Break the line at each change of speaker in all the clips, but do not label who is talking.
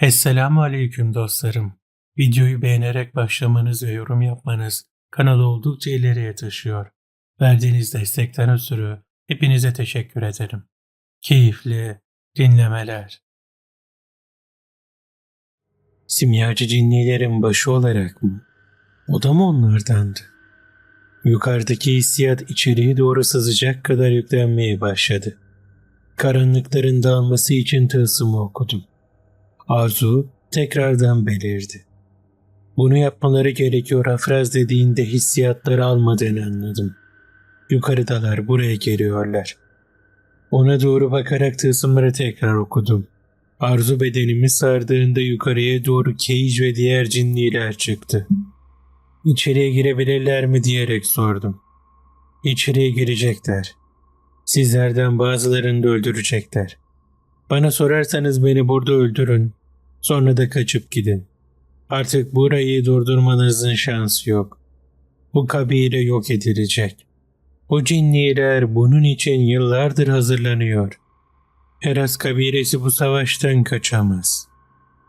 Esselamu Aleyküm dostlarım. Videoyu beğenerek başlamanız ve yorum yapmanız kanalı oldukça ileriye taşıyor. Verdiğiniz destekten ötürü hepinize teşekkür ederim. Keyifli dinlemeler. Simyacı cinnilerin başı olarak mı? O da mı onlardandı? Yukarıdaki hissiyat içeriye doğru sızacak kadar yüklenmeye başladı. Karanlıkların dağılması için tılsımı okudum. Arzu tekrardan belirdi. Bunu yapmaları gerekiyor afraz dediğinde hissiyatları almadığını anladım. Yukarıdalar buraya geliyorlar. Ona doğru bakarak tılsımları tekrar okudum. Arzu bedenimi sardığında yukarıya doğru Cage ve diğer cinniler çıktı. İçeriye girebilirler mi diyerek sordum. İçeriye girecekler. Sizlerden bazılarını da öldürecekler. Bana sorarsanız beni burada öldürün. Sonra da kaçıp gidin. Artık burayı durdurmanızın şansı yok. Bu kabile yok edilecek. Bu cinniler bunun için yıllardır hazırlanıyor. Heras kabilesi bu savaştan kaçamaz.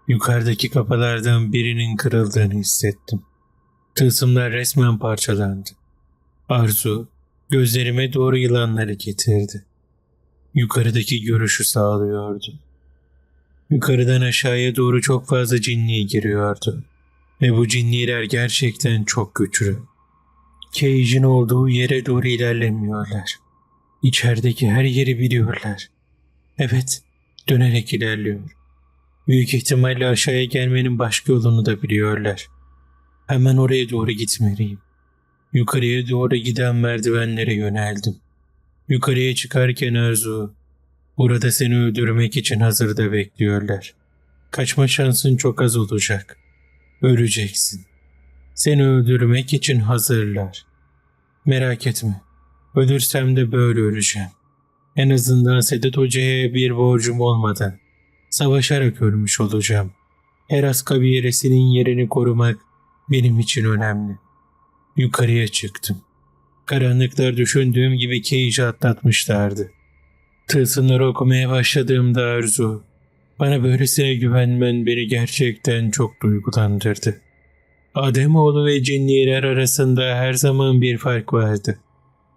Yukarıdaki kapılardan birinin kırıldığını hissettim. Tılsımlar resmen parçalandı. Arzu gözlerime doğru yılanları getirdi. Yukarıdaki görüşü sağlıyordu. Yukarıdan aşağıya doğru çok fazla cinni giriyordu. Ve bu cinniler gerçekten çok güçlü. Cage'in olduğu yere doğru ilerlemiyorlar. İçerideki her yeri biliyorlar. Evet, dönerek ilerliyor. Büyük ihtimalle aşağıya gelmenin başka yolunu da biliyorlar. Hemen oraya doğru gitmeliyim. Yukarıya doğru giden merdivenlere yöneldim. Yukarıya çıkarken Arzu, burada seni öldürmek için hazırda bekliyorlar. Kaçma şansın çok az olacak. Öleceksin. Seni öldürmek için hazırlar. Merak etme. Ölürsem de böyle öleceğim. En azından Sedat Hoca'ya bir borcum olmadan savaşarak ölmüş olacağım. Heras kabilesinin yerini korumak benim için önemli. Yukarıya çıktım. Karanlıklar düşündüğüm gibi Cage'i atlatmışlardı. Tılsımları okumaya başladığımda Arzu, bana böylesine güvenmen beni gerçekten çok duygulandırdı. Ademoğlu ve cinniler arasında her zaman bir fark vardı.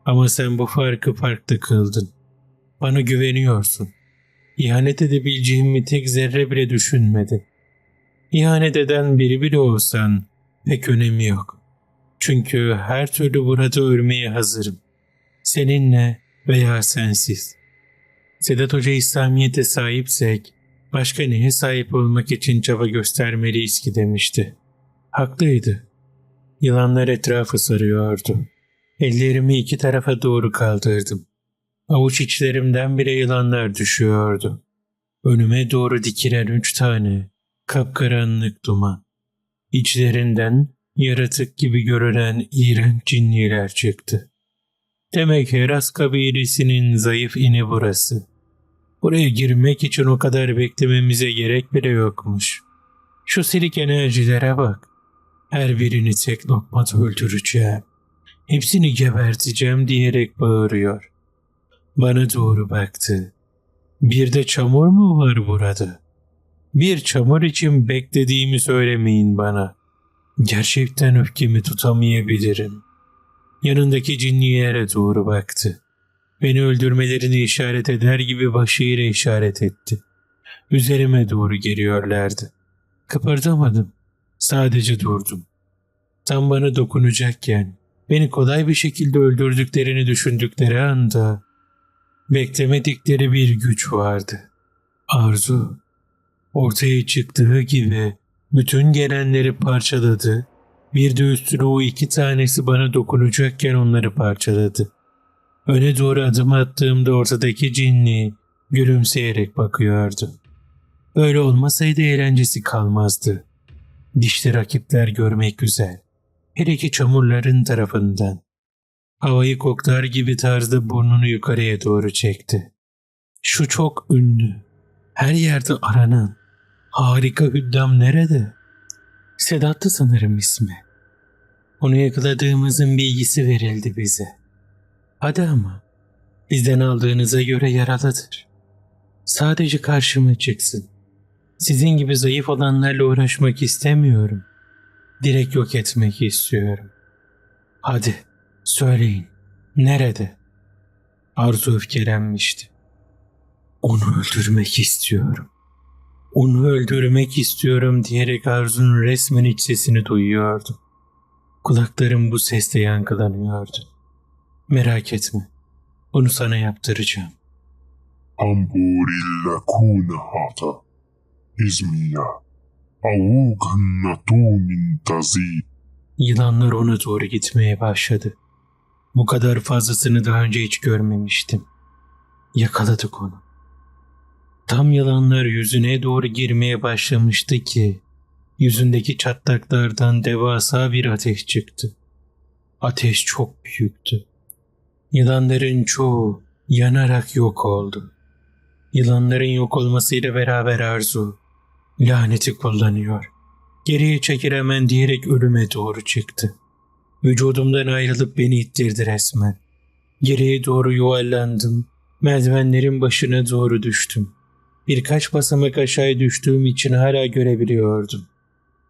Ama sen bu farkı farklı kıldın. Bana güveniyorsun. İhanet edebileceğimi tek zerre bile düşünmedin. İhanet eden biri bile olsan pek önemi yok. Çünkü her türlü burada ölmeye hazırım. Seninle veya sensiz. Sedat Hoca İslamiyet'e sahipsek başka neye sahip olmak için çaba göstermeliyiz ki demişti. Haklıydı. Yılanlar etrafı sarıyordu. Ellerimi iki tarafa doğru kaldırdım. Avuç içlerimden bile yılanlar düşüyordu. Önüme doğru dikilen üç tane kapkaranlık duman. İçlerinden yaratık gibi görünen iğrenç cinniler çıktı. Demek Heras kabilesinin zayıf ini burası. Buraya girmek için o kadar beklememize gerek bile yokmuş. Şu silik enerjilere bak. Her birini tek lokmada öldüreceğim. Hepsini geberteceğim diyerek bağırıyor. Bana doğru baktı. Bir de çamur mu var burada? Bir çamur için beklediğimi söylemeyin bana. Gerçekten öfkemi tutamayabilirim. Yanındaki cinniyere doğru baktı. Beni öldürmelerini işaret eder gibi başıyla işaret etti. Üzerime doğru geliyorlardı. Kıpırdamadım. Sadece durdum. Tam bana dokunacakken beni kolay bir şekilde öldürdüklerini düşündükleri anda beklemedikleri bir güç vardı. Arzu ortaya çıktığı gibi bütün gelenleri parçaladı. Bir de üstüne o iki tanesi bana dokunacakken onları parçaladı. Öne doğru adım attığımda ortadaki cinli gülümseyerek bakıyordu. Böyle olmasaydı eğlencesi kalmazdı. Dişli rakipler görmek güzel. Her iki çamurların tarafından. Havayı koklar gibi tarzda burnunu yukarıya doğru çekti. Şu çok ünlü, her yerde aranan, harika hüddam nerede? Sedat'tı sanırım ismi. Onu yakaladığımızın bilgisi verildi bize. Hadi ama, bizden aldığınıza göre yaralıdır. Sadece karşıma çıksın. Sizin gibi zayıf olanlarla uğraşmak istemiyorum. Direkt yok etmek istiyorum. Hadi söyleyin. Nerede? Arzu öfkelenmişti. Onu öldürmek istiyorum. Onu öldürmek istiyorum diyerek Arzu'nun resmen iç sesini duyuyordum. Kulaklarım bu sesle yankılanıyordu. Merak etme. Onu sana yaptıracağım.
Amburilakuna hata. İzmiya. Avugan natunin tazi.
Yılanlar ona doğru gitmeye başladı. Bu kadar fazlasını daha önce hiç görmemiştim. Yakaladık onu. Tam yılanlar yüzüne doğru girmeye başlamıştı ki yüzündeki çatlaklardan devasa bir ateş çıktı. Ateş çok büyüktü. Yılanların çoğu yanarak yok oldu. Yılanların yok olmasıyla beraber Arzu laneti kullanıyor. Geriye çekir hemen diyerek ölüme doğru çıktı. Vücudumdan ayrılıp beni ittirdi resmen. Geriye doğru yuvarlandım. Merdivenlerin başına doğru düştüm. Birkaç basamak aşağı düştüğüm için hala görebiliyordum.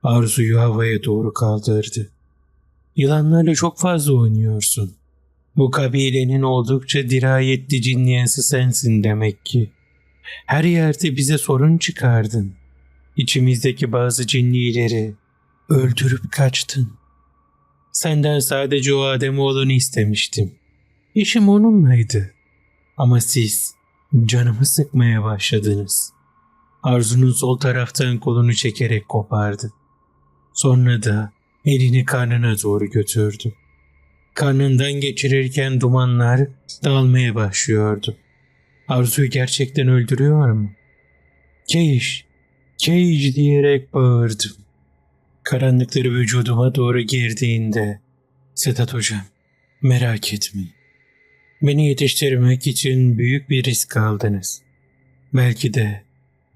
Arzuyu havaya doğru kaldırdı. Yılanlarla çok fazla oynuyorsun. Bu kabilenin oldukça dirayetli cinniyesi sensin demek ki. Her yerde bize sorun çıkardın. İçimizdeki bazı cinnileri öldürüp kaçtın. Senden sadece o Ademoğlu'nu istemiştim. İşim onunlaydı. Ama siz canımı sıkmaya başladınız. Arzu'nun sol taraftan kolunu çekerek kopardı. Sonra da elini karnına doğru götürdü. Karnından geçirirken dumanlar dağılmaya başlıyordu. Arzu'yu gerçekten öldürüyor mu? Keiş, Keiş diyerek bağırdım. Karanlıkları vücuduma doğru girdiğinde Sedat hocam merak etmeyin. Beni yetiştirmek için büyük bir risk aldınız. Belki de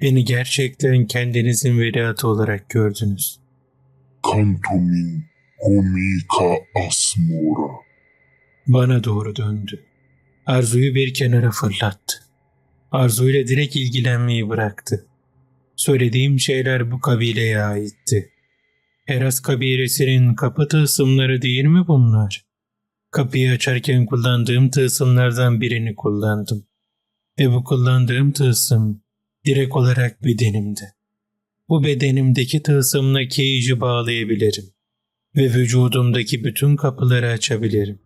beni gerçekten kendinizin veliahtı olarak gördünüz.
Kantumin homika asmura.
Bana doğru döndü. Arzu'yu bir kenara fırlattı. Arzu'yla direkt ilgilenmeyi bıraktı. Söylediğim şeyler bu kabileye aitti. Heras kabilesinin kapı tılsımları değil mi bunlar? Kapıyı açarken kullandığım tılsımlardan birini kullandım. Ve bu kullandığım tılsım direkt olarak bedenimde. Bu bedenimdeki tılsımla Cage'i bağlayabilirim. Ve vücudumdaki bütün kapıları açabilirim.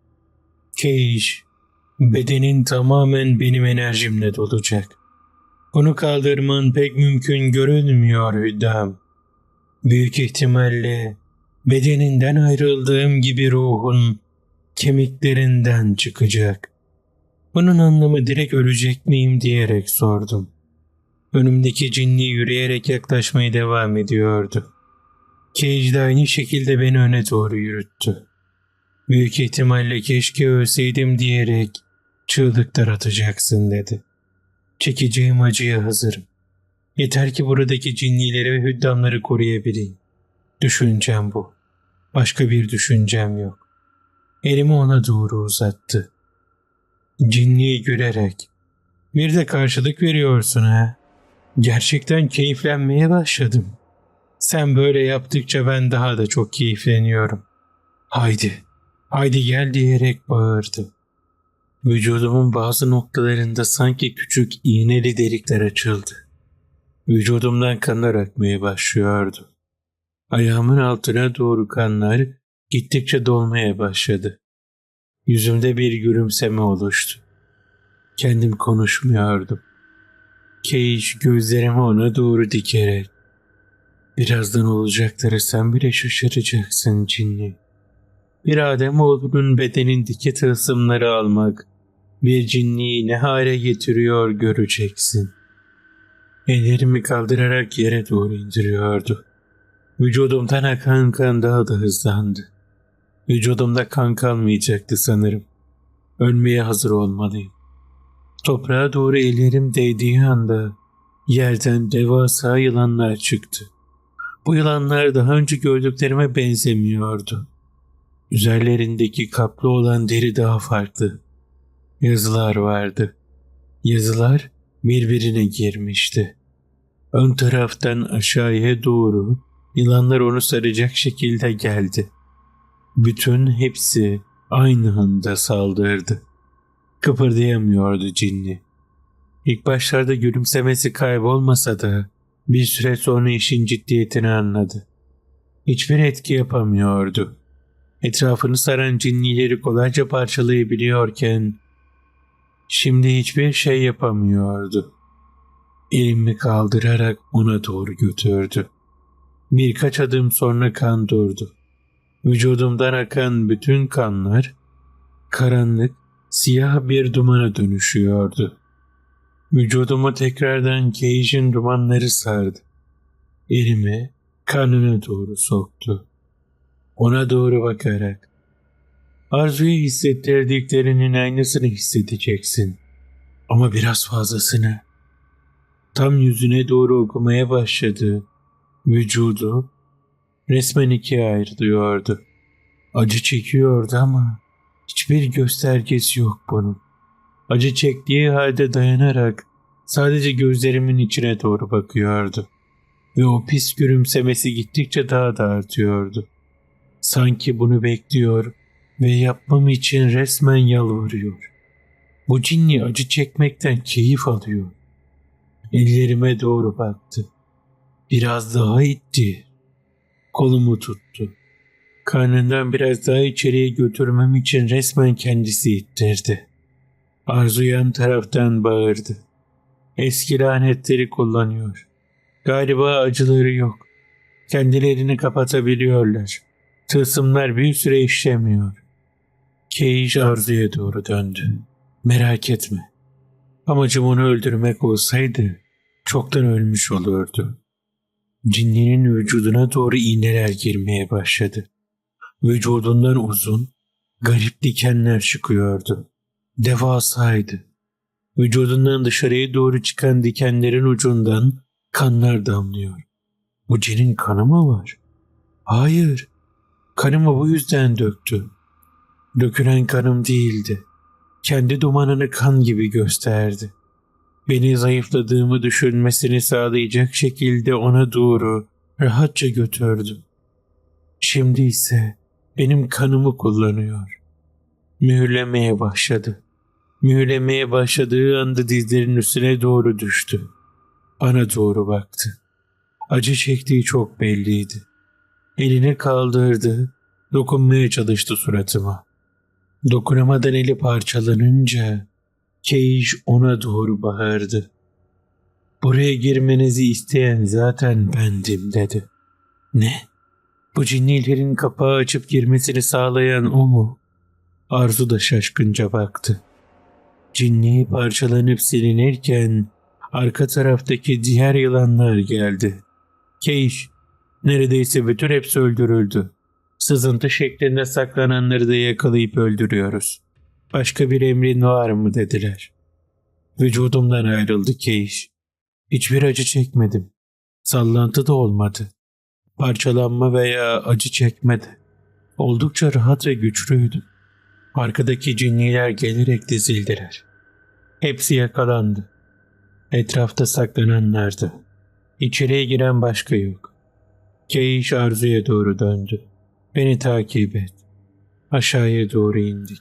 Cage, bedenin tamamen benim enerjimle dolacak. Bunu kaldırman pek mümkün görünmüyor Hüddam. Büyük ihtimalle bedeninden ayrıldığım gibi ruhun kemiklerinden çıkacak. Bunun anlamı direkt ölecek miyim diyerek sordum. Önümdeki cinni yürüyerek yaklaşmaya devam ediyordu. Cage de aynı şekilde beni öne doğru yürüttü. Büyük ihtimalle keşke ölseydim diyerek çığlıklar atacaksın dedi. Çekeceğim acıya hazırım. Yeter ki buradaki cinnileri ve hüddamları koruyabileyim. Düşüncem bu. Başka bir düşüncem yok. Elimi ona doğru uzattı. Cinni gülerek. Bir de karşılık veriyorsun ha. Gerçekten keyiflenmeye başladım. Sen böyle yaptıkça ben daha da çok keyifleniyorum. Haydi, haydi gel diyerek bağırdı. Vücudumun bazı noktalarında sanki küçük iğneli delikler açıldı. Vücudumdan kanlar akmaya başlıyordu. Ayağımın altına doğru kanlar gittikçe dolmaya başladı. Yüzümde bir gülümseme oluştu. Kendim konuşmuyordum. Keiş gözlerimi ona doğru dikerek Birazdan olacakları sen bile şaşıracaksın cinni. Bir Ademoğlunun bedenindeki tılsımları almak bir cinniyi ne hale getiriyor göreceksin. Ellerimi kaldırarak yere doğru indiriyordu. Vücudumdan akan kan daha da hızlandı. Vücudumda kan kalmayacaktı sanırım. Ölmeye hazır olmalıyım. Toprağa doğru ellerim değdiği anda yerden devasa yılanlar çıktı. Bu yılanlar daha önce gördüklerime benzemiyordu. Üzerlerindeki kaplı olan deri daha farklı. Yazılar vardı. Yazılar birbirine girmişti. ön taraftan aşağıya doğru yılanlar onu saracak şekilde geldi. Bütün hepsi aynı anda saldırdı. Kıpırdayamıyordu cinni. İlk başlarda gülümsemesi kaybolmasa da bir süre sonra işin ciddiyetini anladı. Hiçbir etki yapamıyordu. Etrafını saran cinnileri kolayca parçalayabiliyorken şimdi hiçbir şey yapamıyordu. Elimi kaldırarak ona doğru götürdü. Birkaç adım sonra kan durdu. Vücudumdan akan bütün kanlar karanlık, siyah bir dumana dönüşüyordu. Vücudumu tekrardan Cage'in dumanları sardı. Elimi karnına doğru soktu. Ona doğru bakarak Arzu'yu hissettirdiklerinin aynısını hissedeceksin. Ama biraz fazlasını. Tam yüzüne doğru okumaya başladı. Vücudu resmen ikiye ayrılıyordu. Acı çekiyordu ama hiçbir göstergesi yok bunun. Acı çektiği halde dayanarak sadece gözlerimin içine doğru bakıyordu. Ve o pis gülümsemesi gittikçe daha da artıyordu. Sanki bunu bekliyor ve yapmam için resmen yalvarıyor. Bu cinni acı çekmekten keyif alıyor. Ellerime doğru baktı. Biraz daha itti. Kolumu tuttu. Karnından biraz daha içeriye götürmem için resmen kendisi ittirdi. Arzu yan taraftan bağırdı. Eski lanetleri kullanıyor. Galiba acıları yok. Kendilerini kapatabiliyorlar. Tılsımlar bir süre işlemiyor. Cage Arzu'ya doğru döndü. Merak etme. Amacım onu öldürmek olsaydı çoktan ölmüş olurdu. Cinninin vücuduna doğru iğneler girmeye başladı. Vücudundan uzun, garip dikenler çıkıyordu. Devasaydı. Vücudundan dışarıya doğru çıkan dikenlerin ucundan kanlar damlıyor. Bu cinin kanı mı var? Hayır. Kanımı bu yüzden döktü. Dökülen kanım değildi. Kendi dumanını kan gibi gösterdi. Beni zayıfladığımı düşünmesini sağlayacak şekilde ona doğru rahatça götürdüm. Şimdi ise benim kanımı kullanıyor. Mühürlemeye başladı. Mühürlemeye başladığı anda dizlerin üstüne doğru düştü. Bana doğru baktı. Acı çektiği çok belliydi. Elini kaldırdı, dokunmaya çalıştı suratıma. Dokunamadan eli parçalanınca Cage ona doğru bağırdı. Buraya girmenizi isteyen zaten bendim dedi. Ne? Bu cinnilerin kapağı açıp girmesini sağlayan o mu? Arzu da şaşkınca baktı. Cinni parçalanıp silinirken arka taraftaki diğer yılanlar geldi. Cage, neredeyse bütün hepsi öldürüldü. Sızıntı şeklinde saklananları da yakalayıp öldürüyoruz. Başka bir emrin var mı dediler. Vücudumdan ayrıldı Keiş. Hiçbir acı çekmedim. Sallantı da olmadı. Parçalanma veya acı çekmedi. Oldukça rahat ve güçlüydüm. Arkadaki cinniler gelerek dizildiler. Hepsi yakalandı. Etrafta saklananlardı. İçeriye giren başka yok. Keiş arzuya doğru döndü. Beni takip et. Aşağıya doğru indik.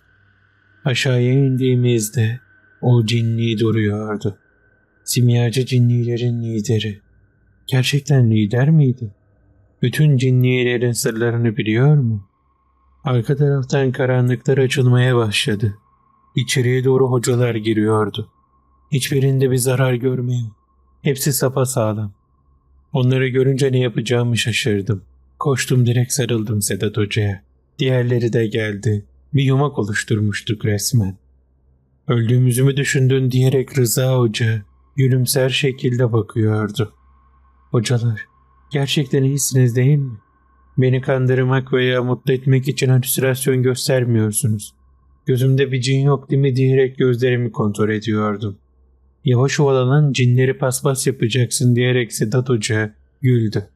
Aşağıya indiğimizde o cinni duruyordu. Simyacı cinnilerin lideri. Gerçekten lider miydi? Bütün cinnilerin sırlarını biliyor mu? Arka taraftan karanlıklar açılmaya başladı. İçeriye doğru hocalar giriyordu. Hiçbirinde bir zarar görmüyor. Hepsi sapasağlam. Onları görünce ne yapacağımı şaşırdım. Koştum direkt sarıldım Sedat Hoca'ya. Diğerleri de geldi. Bir yumak oluşturmuştuk resmen. Öldüğümüzü mü düşündün diyerek Rıza Hoca gülümser şekilde bakıyordu. Hocalar, gerçekten iyisiniz değil mi? Beni kandırmak veya mutlu etmek için halüsinasyon göstermiyorsunuz. Gözümde bir cin yok değil mi diyerek gözlerimi kontrol ediyordum. Yavaş ovalanan cinleri paspas yapacaksın diyerek Sedat Hoca güldü.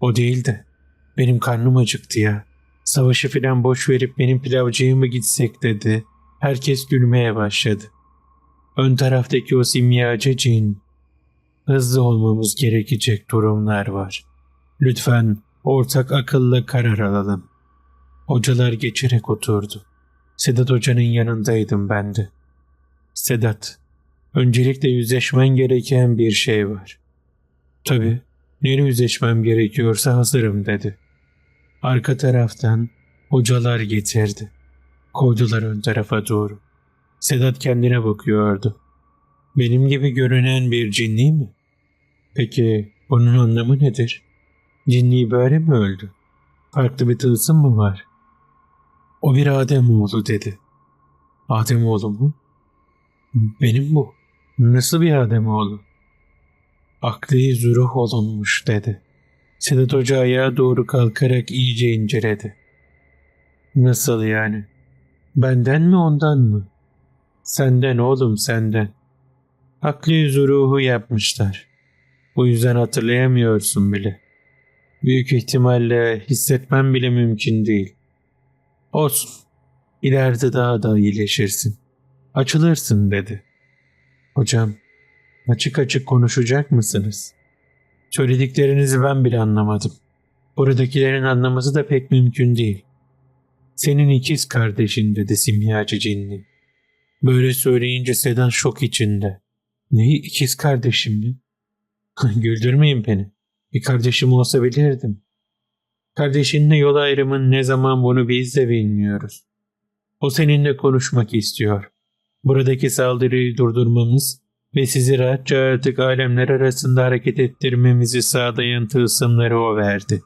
O değil de benim karnım acıktı ya. Savaşı filan boş verip benim pilavcıya mı gitsek dedi. Herkes gülmeye başladı. Ön taraftaki o simyacı cin. hızlı olmamız gerekecek durumlar var. Lütfen ortak akılla karar alalım. Hocalar geçerek oturdu. Sedat Hoca'nın yanındaydım ben de. Sedat, öncelikle yüzleşmen gereken bir şey var. Tabii, neyle yüzleşmem gerekiyorsa hazırım dedi. Arka taraftan hocalar getirdi. Koydular ön tarafa doğru. Sedat kendine bakıyordu. Benim gibi görünen bir cinni mi? Peki bunun anlamı nedir? Cinni böyle mi öldü? Farklı bir tılsım mı var? O bir Ademoğlu dedi. Ademoğlu mu? Benim bu. Nasıl bir Ademoğlu? Akli zuruh olunmuş dedi. Sedat Hoca ayağa doğru kalkarak iyice inceledi. Nasıl yani? Benden mi ondan mı? Senden oğlum senden. Akli zuruhu yapmışlar. Bu yüzden hatırlayamıyorsun bile. Büyük ihtimalle hissetmem bile mümkün değil. Olsun. İleride daha da iyileşirsin. Açılırsın dedi. Hocam, açık açık konuşacak mısınız? Söylediklerinizi ben bile anlamadım. Buradakilerin anlaması da pek mümkün değil. Senin ikiz kardeşin dedi simyacı cinni. Böyle söyleyince Sedan şok içinde. Neyi ikiz kardeşim mi? Güldürmeyin beni. Bir kardeşim olsa bilirdim. Kardeşinle yol ayrımın ne zaman bunu biz de bilmiyoruz. O seninle konuşmak istiyor. Buradaki saldırıyı durdurmamız ve sizi rahatça artık alemler arasında hareket ettirmemizi sağlayan tılsımları o verdi.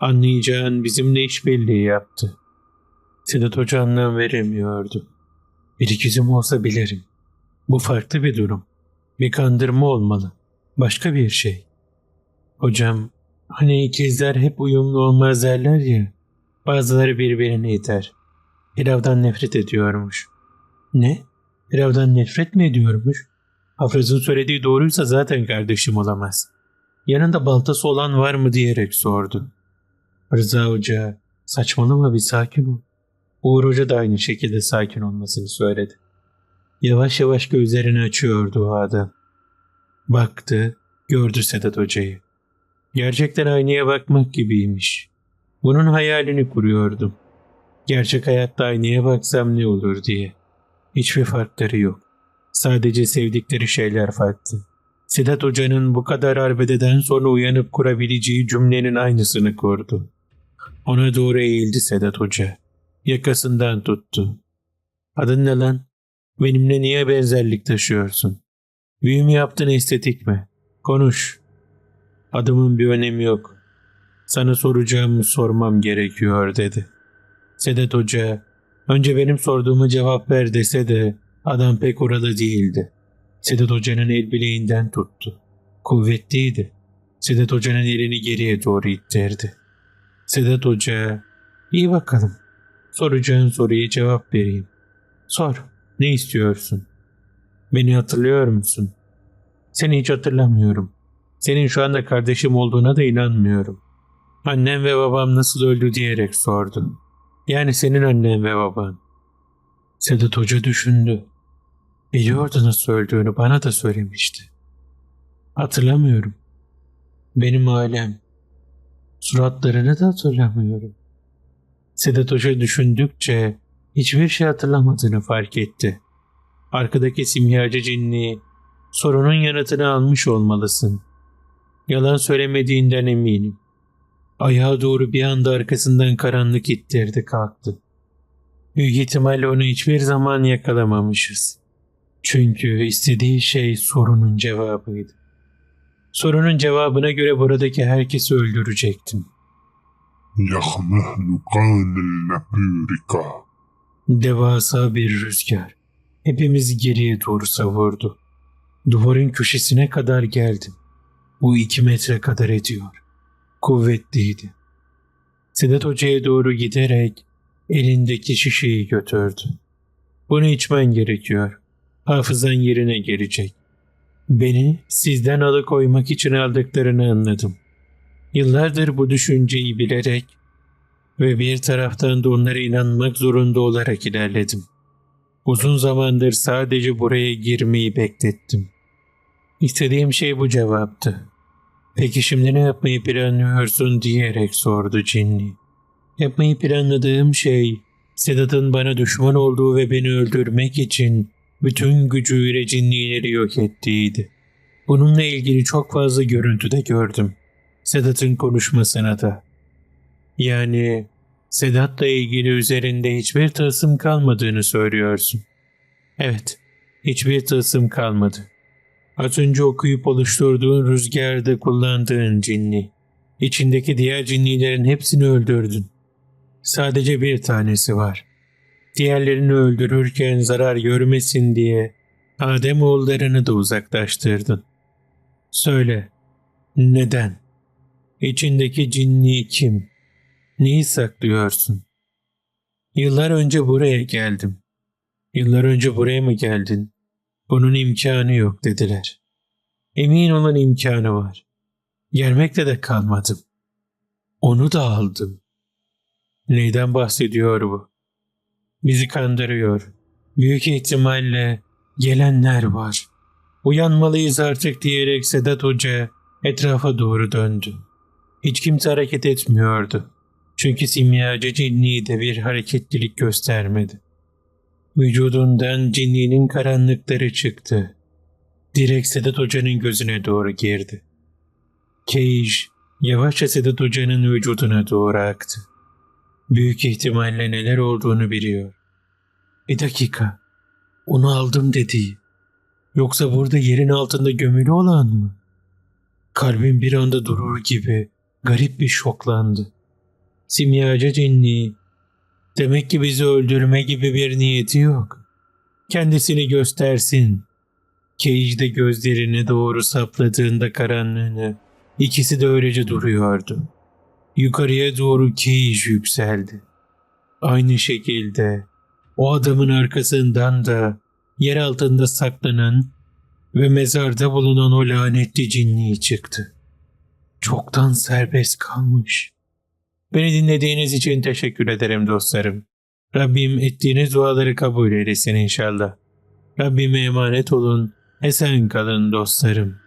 Anlayacağın bizimle işbirliği yaptı. Sedat Hoca anlam veremiyordu. Bir ikizim olsa bilirim. Bu farklı bir durum. Bir kandırma olmalı. Başka bir şey. Hocam, hani ikizler hep uyumlu olmaz derler ya. Bazıları birbirini iter. Pilavdan nefret ediyormuş. Ne? Pilavdan nefret mi ediyormuş? Hafız'ın söylediği doğruysa zaten kardeşim olamaz. Yanında baltası olan var mı diyerek sordu. Rıza Hoca, saçmalama bir sakin ol. Uğur Hoca da aynı şekilde sakin olmasını söyledi. Yavaş yavaş gözlerini açıyordu o adam. Baktı, gördü Sedat Hoca'yı. Gerçekten aynaya bakmak gibiymiş. Bunun hayalini kuruyordum. Gerçek hayatta aynaya baksam ne olur diye. Hiçbir farkları yok. Sadece sevdikleri şeyler farklı. Sedat Hoca'nın bu kadar arbededen sonra uyanıp kurabileceği cümlenin aynısını kurdu. Ona doğru eğildi Sedat Hoca. Yakasından tuttu. Adın ne lan? Benimle niye benzerlik taşıyorsun? Büyü mü yaptın estetik mi? Konuş. Adımın bir önemi yok. Sana soracağımı sormam gerekiyor dedi. Sedat Hoca, önce benim sorduğumu cevap ver dese de adam pek orada değildi. Sedat Hoca'nın el bileğinden tuttu. Kuvvetliydi. Sedat Hoca'nın elini geriye doğru ittirdi. Sedat Hoca, iyi bakalım. Soracağın soruya cevap vereyim. Sor, ne istiyorsun? Beni hatırlıyor musun? Seni hiç hatırlamıyorum. Senin şu anda kardeşim olduğuna da inanmıyorum. Annem ve babam nasıl öldü diyerek sordun. Yani senin annen ve baban. Sedat Hoca düşündü. Biliyordu nasıl öldüğünü bana da söylemişti. Hatırlamıyorum. Benim ailem. Suratlarını da hatırlamıyorum. Sedat Hoca düşündükçe hiçbir şey hatırlamadığını fark etti. Arkadaki simyacı cinni sorunun yanıtını almış olmalısın. Yalan söylemediğinden eminim. Ayağa doğru bir anda arkasından karanlık ittirdi kalktı. Büyük ihtimalle onu hiçbir zaman yakalamamışız. Çünkü istediği şey sorunun cevabıydı. Sorunun cevabına göre buradaki herkesi öldürecektim. Devasa bir rüzgar. Hepimiz geriye doğru savurdu. Duvarın köşesine kadar geldim. Bu iki metre kadar ediyor. Kuvvetliydi. Sedat Hoca'ya doğru giderek elindeki şişeyi götürdü. Bunu içmen gerekiyor. Hafızan yerine gelecek. Beni sizden alıkoymak için aldıklarını anladım. Yıllardır bu düşünceyi bilerek ve bir taraftan da onlara inanmak zorunda olarak ilerledim. Uzun zamandır sadece buraya girmeyi beklettim. İstediğim şey bu cevaptı. Peki şimdi ne yapmayı planlıyorsun diyerek sordu cinni. Yapmayı planladığım şey Sedat'ın bana düşman olduğu ve beni öldürmek için bütün gücüyle cinnileri yok ettiğiydi. Bununla ilgili çok fazla görüntüde gördüm. Sedat'ın konuşmasına da. Yani Sedat'la ilgili üzerinde hiçbir tılsım kalmadığını söylüyorsun. Evet, hiçbir tılsım kalmadı. Az önce okuyup oluşturduğun rüzgarda kullandığın cinni. İçindeki diğer cinnilerin hepsini öldürdün. Sadece bir tanesi var. Diğerlerini öldürürken zarar görmesin diye Adem oğullarını da uzaklaştırdın. Söyle, neden? İçindeki cinni kim? Neyi saklıyorsun? Yıllar önce buraya geldim. Yıllar önce buraya mı geldin? Bunun imkanı yok dediler. Emin olan imkanı var. Gelmekle de kalmadım. Onu da aldım. Neyden bahsediyor bu? Bizi kandırıyor. Büyük ihtimalle gelenler var. Uyanmalıyız artık diyerek Sedat Hoca etrafa doğru döndü. Hiç kimse hareket etmiyordu. Çünkü simyacı cinni de bir hareketlilik göstermedi. Vücudundan cinninin karanlıkları çıktı. Direkt Sedat Hoca'nın gözüne doğru girdi. Keiş yavaşça Sedat Hoca'nın vücuduna doğru aktı. Büyük ihtimalle neler olduğunu biliyor. Bir dakika. Onu aldım dediği. Yoksa burada yerin altında gömülü olan mı? Kalbim bir anda durur gibi garip bir şoklandı. Simyacı cinni. Demek ki bizi öldürme gibi bir niyeti yok. Kendisini göstersin. Cage de gözlerini doğru sapladığında karanlığını ikisi de öylece duruyordu. Yukarıya doğru Cage yükseldi. Aynı şekilde o adamın arkasından da yer altında saklanan ve mezarda bulunan o lanetli cinni çıktı. Çoktan serbest kalmış. Beni dinlediğiniz için teşekkür ederim dostlarım. Rabbim ettiğiniz duaları kabul eylesin inşallah. Rabbime emanet olun, esen kalın dostlarım.